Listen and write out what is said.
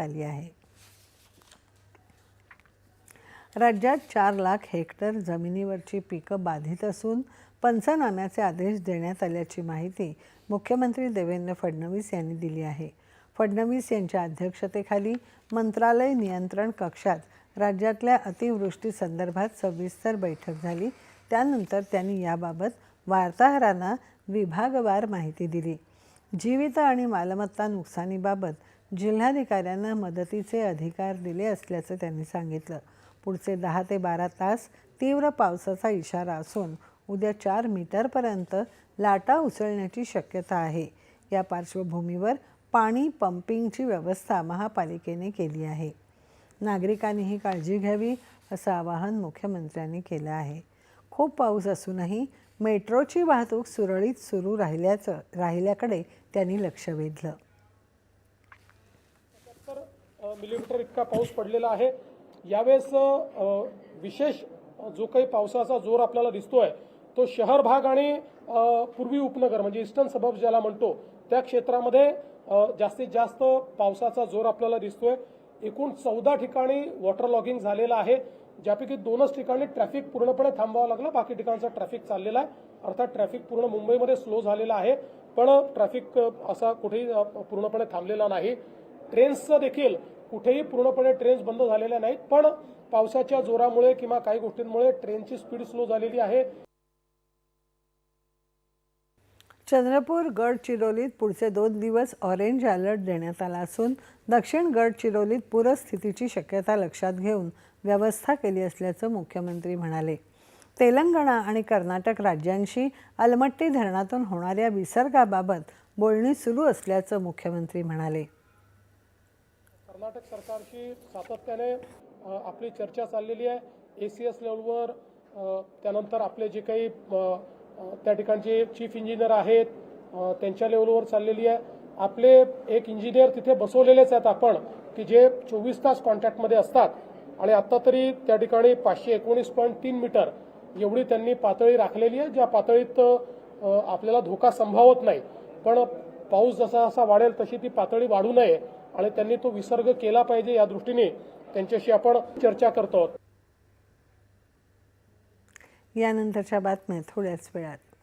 आली आहे. राज्यात चार लाख हेक्टर जमिनीवरची पिकं बाधित असून पंचनाम्याचे आदेश देण्यात आल्याची माहिती मुख्यमंत्री देवेंद्र फडणवीस यांनी दिली आहे. फडणवीस यांच्या अध्यक्षतेखाली मंत्रालय नियंत्रण कक्षात राज्यातल्या अतिवृष्टी संदर्भात सविस्तर बैठक झाली. त्यानंतर त्यांनी याबाबत वार्ताहरांना विभागवार माहिती दिली. जीवित आणि मालमत्ता नुकसानीबाबत जिल्हाधिकाऱ्यांना मदतीचे अधिकार दिले असल्याचं त्यांनी सांगितलं. पुढचे दहा ते बारा तास तीव्र पावसाचा इशारा असून उद्या चार मीटरपर्यंत लाटा उसळण्याची शक्यता आहे. या पार्श्वभूमीवर पाणी पंपिंगची व्यवस्था महापालिकेने केली आहे. नागरिकांनीही काळजी घ्यावी असं आवाहन मुख्यमंत्र्यांनी केलं आहे. खूप पाऊस असूनही मेट्रोची वाहतूक सुरळीत सुरू राहिल्याचं राहिल्याकडे त्यांनी लक्ष वेधलं. मिलीमीटर इतका पाऊस पडलेला आहे. यावेळेस विशेष जो काही पावसाचा जोर आपल्याला दिसतोय तो शहर भाग आणि पूर्वी उपनगर म्हणजे ईस्टर्न सबब ज्याला म्हणतो त्या क्षेत्रामध्ये जास्तीत जास्त पावसाचा जोर आपल्याला दिसतोय. एकूण चौदा ठिकाणी वॉटर लॉगिंग झालेलं आहे ज्यापैकी दोनच ठिकाणी ट्रॅफिक पूर्णपणे थांबावं लागलं बाकी ठिकाणचं ट्रॅफिक चाललेला आहे. अर्थात ट्रॅफिक पूर्ण मुंबईमध्ये स्लो झालेला आहे पण ट्रॅफिक असा कुठेही पूर्णपणे थांबलेला नाही. ट्रेन्सचं देखील कुठेही पूर्णपणे ट्रेन्स बंद झालेल्या नाहीत पण पावसाच्या जोरामुळे किंवा काही गोष्टींमुळे ट्रेनची स्पीड स्लो झालेली आहे. चंद्रपूर गडचिरोलीत पुढचे दोन दिवस ऑरेंज अलर्ट देण्यात आला असून दक्षिण गडचिरोलीत पूरस्थितीची शक्यता लक्षात घेऊन व्यवस्था केली असल्याचं मुख्यमंत्री म्हणाले. तेलंगणा आणि कर्नाटक राज्यांशी अलमट्टी धरणातून होणाऱ्या विसर्गाबाबत बोलणी सुरू असल्याचं मुख्यमंत्री म्हणाले. कर्नाटक सरकारशी सातत्याने आपली चर्चा चाललेली आहे. ए सी एस लेवलवर त्यानंतर आपले जे काही त्या ठिकाणचे चीफ इंजिनियर आहेत त्यांच्या लेवलवर चाललेली आहे. आपले एक इंजिनियर तिथे बसवलेलेच आहेत आपण की जे चोवीस तास कॉन्टॅक्टमध्ये असतात. आणि आता तरी त्या ठिकाणी पाचशे एकोणीस पॉईंट तीन मीटर एवढी त्यांनी पातळी राखलेली आहे ज्या पातळीत आपल्याला धोका संभावत नाही. पण पाऊस जसा जसा वाढेल तशी ती पातळी वाढू नये. आणि त्यांनी तो विसर्ग केला पाहिजे या दृष्टीने त्यांच्याशी आपण चर्चा करतो आहोत. यानंतरच्या बातम्या थोड्याच वेळात.